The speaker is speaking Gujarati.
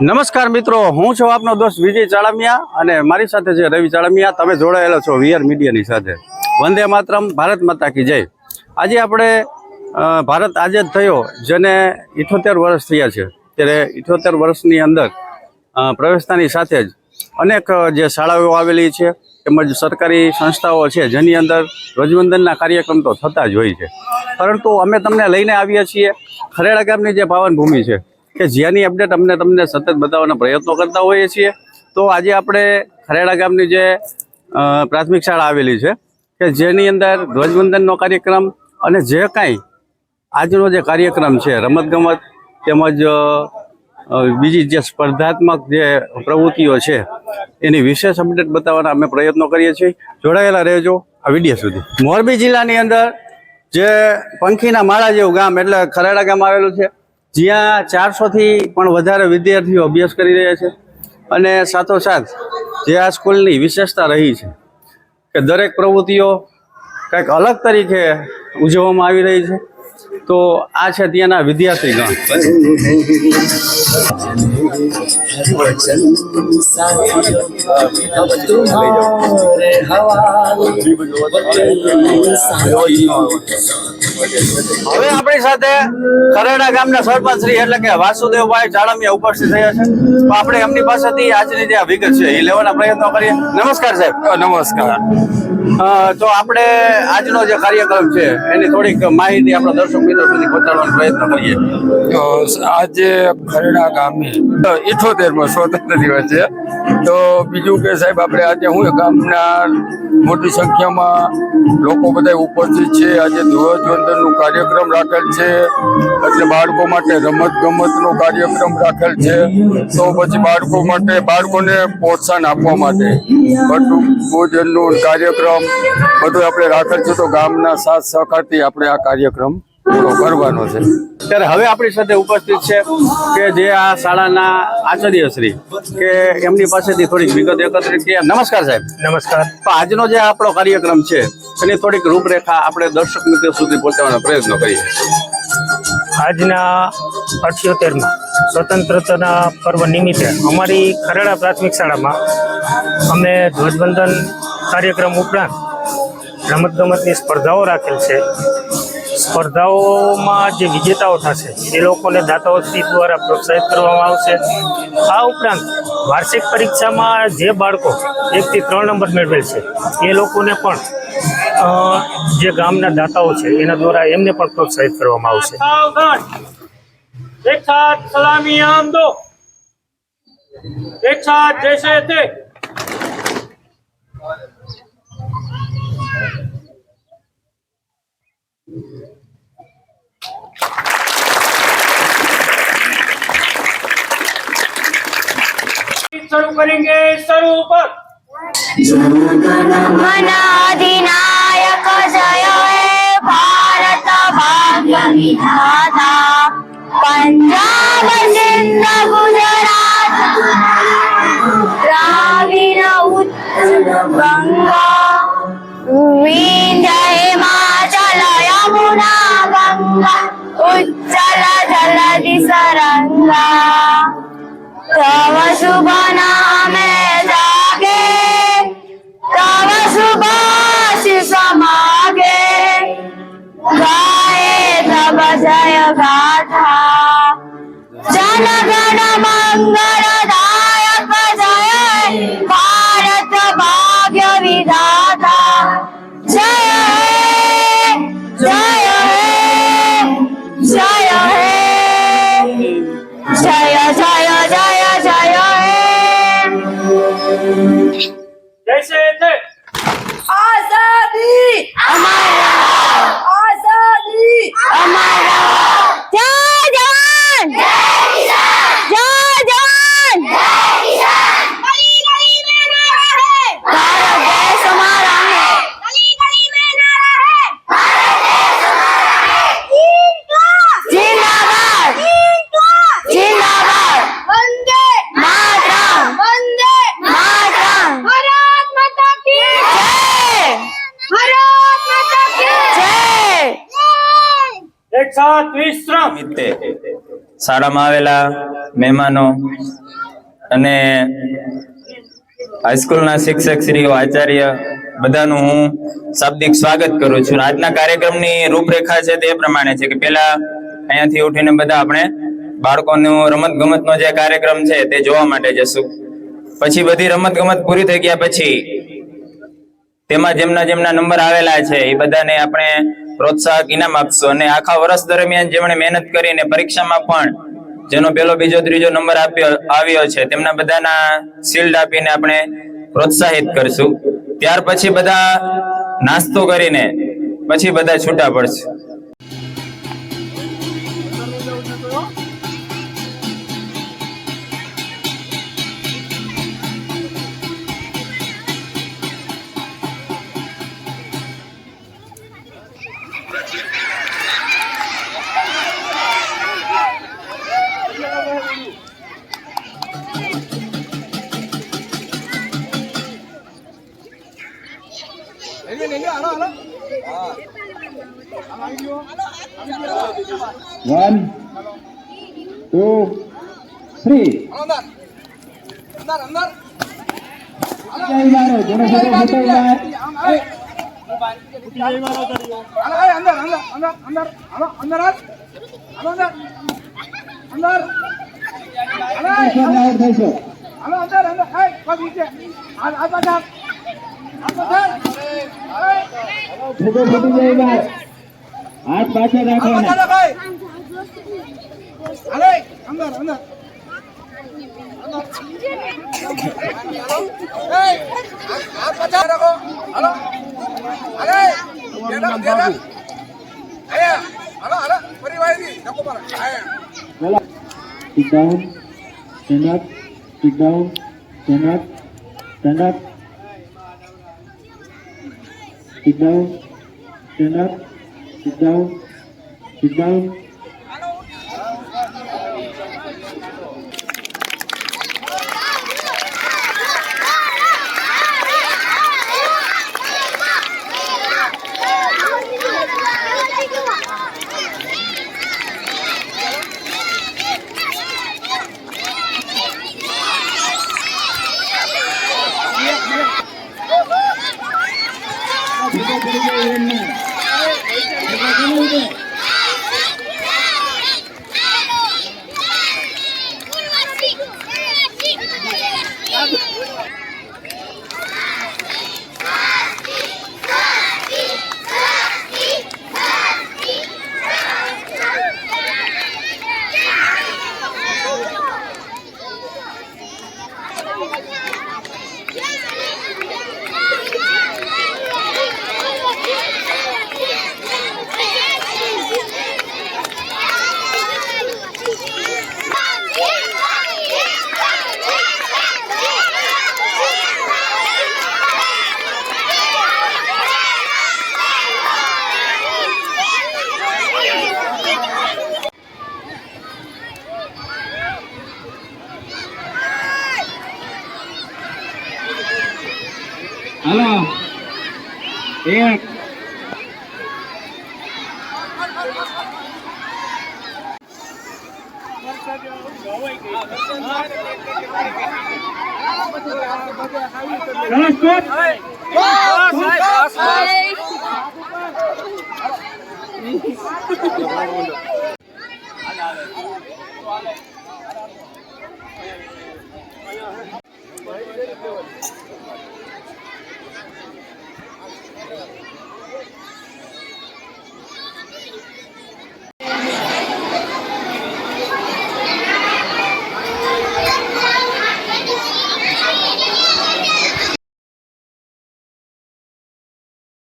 નમસ્કાર મિત્રો, હું છું આપનો દોસ્ત વિજય ચાળમિયા અને મારી સાથે છે રવિ ચાળમિયા. તમે જોડાયેલા છો વીઆર મીડિયાની સાથે. વંદે માતરમ, ભારત માતા કી જય. આજે આપણે ભારત આઝાદ થયો, જેને ઇઠોતેર વર્ષ થયા છે. ત્યારે ઇઠોતેર વર્ષની અંદર પ્રવેશતાની સાથે જ અનેક જે શાળાઓ આવેલી છે, તેમજ સરકારી સંસ્થાઓ છે, જેની અંદર ધ્વજવંદનના કાર્યક્રમ તો થતા જ હોય છે. પરંતુ અમે તમને લઈને આવીએ છીએ. ખરેડા ગામની જે પાવન ભૂમિ છે કે જ્યાંની અપડેટ અમને તમને સતત બતાવવાના પ્રયત્નો કરતા હોઈએ છીએ, તો આજે આપણે ખરેડા ગામની જે પ્રાથમિક શાળા આવેલી છે, કે જેની અંદર ધ્વજવંદનનો કાર્યક્રમ અને જે કાંઈ આજનો જે કાર્યક્રમ છે, રમતગમત તેમજ બીજી જે સ્પર્ધાત્મક જે પ્રવૃત્તિઓ છે, એની વિશેષ અપડેટ બતાવવાના અમે પ્રયત્નો કરીએ છીએ. જોડાયેલા રહેજો આ વીડિયો સુધી. મોરબી જિલ્લાની અંદર જે પંખીના માળા જેવું ગામ એટલે ખરેડા ગામ આવેલું છે જ્યાં ચારસોથી પણ વધારે વિદ્યાર્થીઓ અભ્યાસ કરી રહ્યા છે અને સાથોસાથ જે આ સ્કૂલની વિશેષતા રહી છે કે દરેક પ્રવૃત્તિઓ કંઈક અલગ તરીકે ઉજવવામાં આવી રહી છે, તો આ છે ત્યાંના વિદ્યાર્થીગણ. હવે આપણી સાથે ખરેડા ગામના સરપંચ શ્રી એટલે કે વાસુદેવભાઈ ચાળમિયા ઉપસ્થિત થયા છે. આપણે એમની પાસેથી આજની જે વિગત છે એ લેવાના પ્રયત્નો કરીએ. નમસ્કાર સાહેબ. નમસ્કાર. તો આપણે આજનો જે કાર્યક્રમ છે એની થોડીક માહિતી આપણા દર્શક મિત્રો સુધી પહોંચાડવાનો પ્રયત્ન કરીએ. આજે ખરેડા ગામે ઇઠોતેર ઇઠોતેરમાં સ્વતંત્ર દિવસ છે તો બીજું કે સાહેબ, આપણે આજે હું ગામના મોટી સંખ્યામાં લોકો બધા ઉપસ્થિત છે. આજે ધ્વજવંદનનું કાર્યક્રમ રાખેલ છે એટલે બાળકો માટે રમત ગમતનો કાર્યક્રમ રાખેલ છે. તો પછી બાળકો માટે, બાળકોને પ્રોત્સાહન આપવા માટે બધું ભોજનનો કાર્યક્રમ બધું આપણે રાખેલ છે. તો ગામના સાથ સહકારથી આપણે આ કાર્યક્રમ કરવાનો છે. ત્યારે હવે આપણી સાથે ઉપસ્થિત છે કે જે આ શાળાના આચાર્ય શ્રી કે એમની પાસેથી થોડીક વિગત એકત્રિત કરીએ. નમસ્કાર સાહેબ. નમસ્કાર. તો આજનો જે આપણો કાર્યક્રમ છે એની થોડીક રૂપરેખા આપણે દર્શક મિત્રો સુધી પહોંચાડવાનો પ્રયત્ન કરીએ. આજના અઠ્યોતેરમાં સ્વતંત્રતાના પર્વ નિમિત્તે અમારી ખરેડા પ્રાથમિક શાળામાં અમે ધ્વજવંદન કાર્યક્રમ ઉપરાંત રમતગમતની સ્પર્ધાઓ રાખેલ છે. સ્પર્ધાઓમાં જે વિજેતાઓ થશે, એ લોકોને દાતાઓશ્રી દ્વારા પ્રોત્સાહિત કરવામાં આવશે. આ ઉપરાંત વાર્ષિક પરીક્ષામાં જે બાળકો એકથી ત્રણ નંબર મેળવેલ છે, એ લોકોને પણ જે ગામના દાતાઓ છે, એના દ્વારા એમને પણ પ્રોત્સાહિત કરવામાં આવશે. સલામી આમ દો. જૈસે शुरू करेंगे शुरू पर मनाधिनायक जय हे भारत भाग्य विधाता पंजाब सिंध गुजरात द्राविड उत्तर गंगा ఉజ్జల జలది సరంగా తవ శుభనామే జాగే తవ శుభాశిష మాగే గాయే తవ జయ గాథ జనగణ మంగళ શાળામાં આવેલા મહેમાનો અને હાઈસ્કૂલના શિક્ષક શ્રીઓ, આચાર્ય, બધાનું હું શાબ્દિક સ્વાગત કરું છું. આજના કાર્યક્રમની રૂપરેખા છે તે પ્રમાણે છે કે પેલા અહીંયાથી ઉઠીને બધા આપણે બાળકોનું રમત ગમતનો જે કાર્યક્રમ છે તે જોવા માટે જશું. પછી બધી રમત ગમત પૂરી થઈ ગયા પછી તેમાં જેમના જેમના નંબર આવેલા છે એ બધાને આપણે પ્રોત્સાહક ઇનામ આપશું. અને આખા વર્ષ દરમિયાન જેમણે મહેનત કરીને પરીક્ષામાં પણ જેનો પેલો બીજો, ત્રીજો નંબર આપ્યો, આવ્યો છે, તેમના બધાના શિલ્ડ આપીને આપણે પ્રોત્સાહિત કરશું. ત્યાર પછી બધા નાસ્તો કરીને પછી બધા છૂટા પડશે. વન ટુ થ્રી જય મારો જેનો ફોટો ફોટો જાય બાર હાથ up. Sit down. Stand up. Stand up. Sit down. Stand up. Sit down. Sit down. এজন্য Ano? Ingat. Galas kot! Galas! Galas!